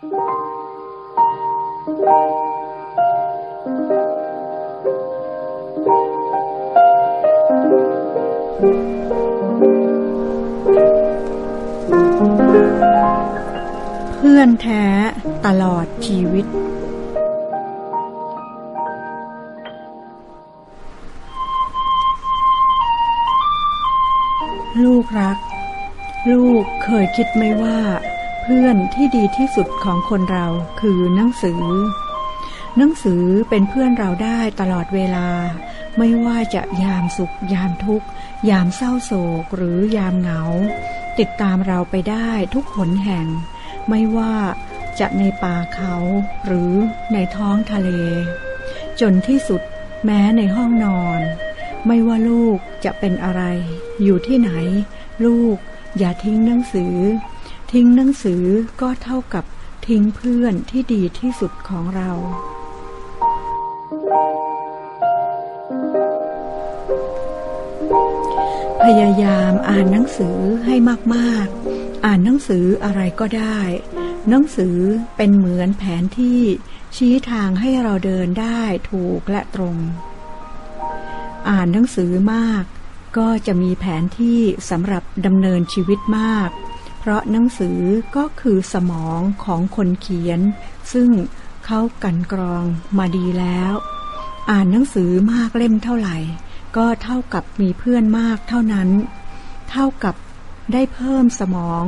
เพื่อนแท้ตลอดชีวิต ลูกรัก ลูกเคยคิดไหมว่า เพื่อนที่ดีที่สุดของคนเราคือหนังสือ หนังสือเป็นเพื่อนเราได้ตลอดเวลา ไม่ว่าจะยามสุข ยามทุกข์ ยามเศร้าโศกหรือยามเหงา ติดตามเราไปได้ทุกหนแห่ง ไม่ว่าจะในป่าเขาหรือในท้องทะเล จนที่สุดแม้ในห้องนอน ไม่ว่าลูกจะเป็นอะไร อยู่ที่ไหน ลูกอย่าทิ้งหนังสือ ทิ้งหนังสือก็เท่ากับทิ้งเพื่อนที่ดีที่สุดของเรา พยายามอ่านหนังสือให้มากๆ อ่านหนังสืออะไรก็ได้ หนังสือเป็นเหมือนแผนที่ชี้ทางให้เราเดินได้ถูกและตรง อ่านหนังสือมาก ก็จะมีแผนที่สำหรับดำเนินชีวิตมาก เพราะหนังสือก็คือสมองของคนเขียน ซึ่งเขากันกรองมาดีแล้ว อ่านหนังสือมากเล่มเท่าไหร่ ก็เท่ากับมีเพื่อนมากเท่านั้น เท่ากับได้เพิ่มสมอง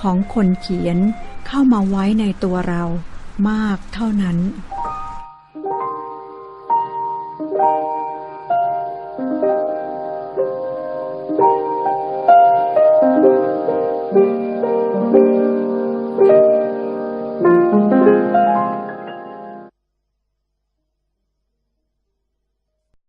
ของคนเขียนเข้ามาไว้ในตัวเรามากเท่านั้น